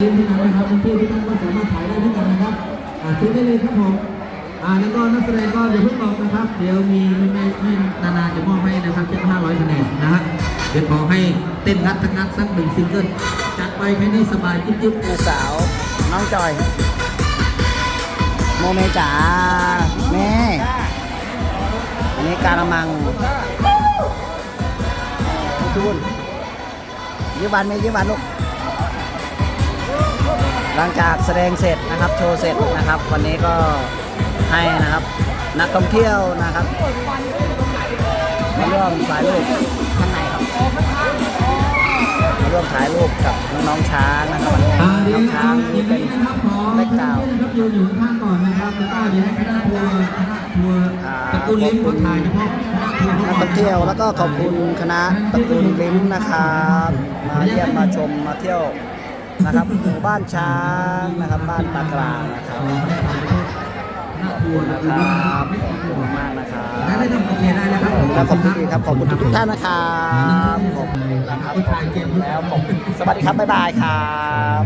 เล่นที่นั้นนะครับเที่ที่นั่นก็สามารถถ่ายได้ด้วยกันนะครับอ่าซื้อได้เลยครับผมอ่าแล้วก็นักแสดงก็เดี๋ยวเพิ่งบอกนะครับ เดี๋ยวมีไม่ไม่ไม่นานาจะมอบให้นะครับเจ็ดห้าร้อยคะแนนนะฮะเดี๋ยวขอให้เต้นงัดทั้งงัดสักหนึ่งซิงเกิลจัดไปแค่นี้สบายจิ๊บจิ๊บแม่สาว น้องจอย โมเมจ๋าแม่อันนี้การะมังพี่นยืมบันไหมยืมบันลูก หลังจากแสดงเสร็จนะครับโชว์เสร็จนะครับ วันนี้ก็ให้นะครับนักท่องเที่ยวนะครับมาร่วมถ่ายรูปข้างในครับมาร่วมถ่ายรูปกับน้องๆช้างนะครับวันนี้อ่าเดี๋ยวน้องช้าเอางอนี่ย่างเป็นนี้นะครับขอแบ็กกราวด์นะครับยืนอยู่ข้างๆก่อนนะครับแล้วก็เดี๋ยวให้คณะทัวร์คณะทัวร์ตระกูลลิ้มเขาถ่ายเฉพาะคณะทัวร์นักท่องเที่ยวแล้วก็ขอบคุณคณะตระกูลลิ้มนะครับ มาเยี่ยมมาชมมาเที่ยว นะครับหมู่บ้านช้างนะครับบ้านปากลางนะครับคณะทัวร์นะนะคครัรับบขอบคุณมากนะครับได้ได้ทำโอเคได้แล้วครับแล้วขอบคุณอีกครับขอบคุณทุกๆท่านนะครับขอบคุณนะครับขอบคุณแล้วขอบคุณสวัสดีครับบ๊ายบายครับ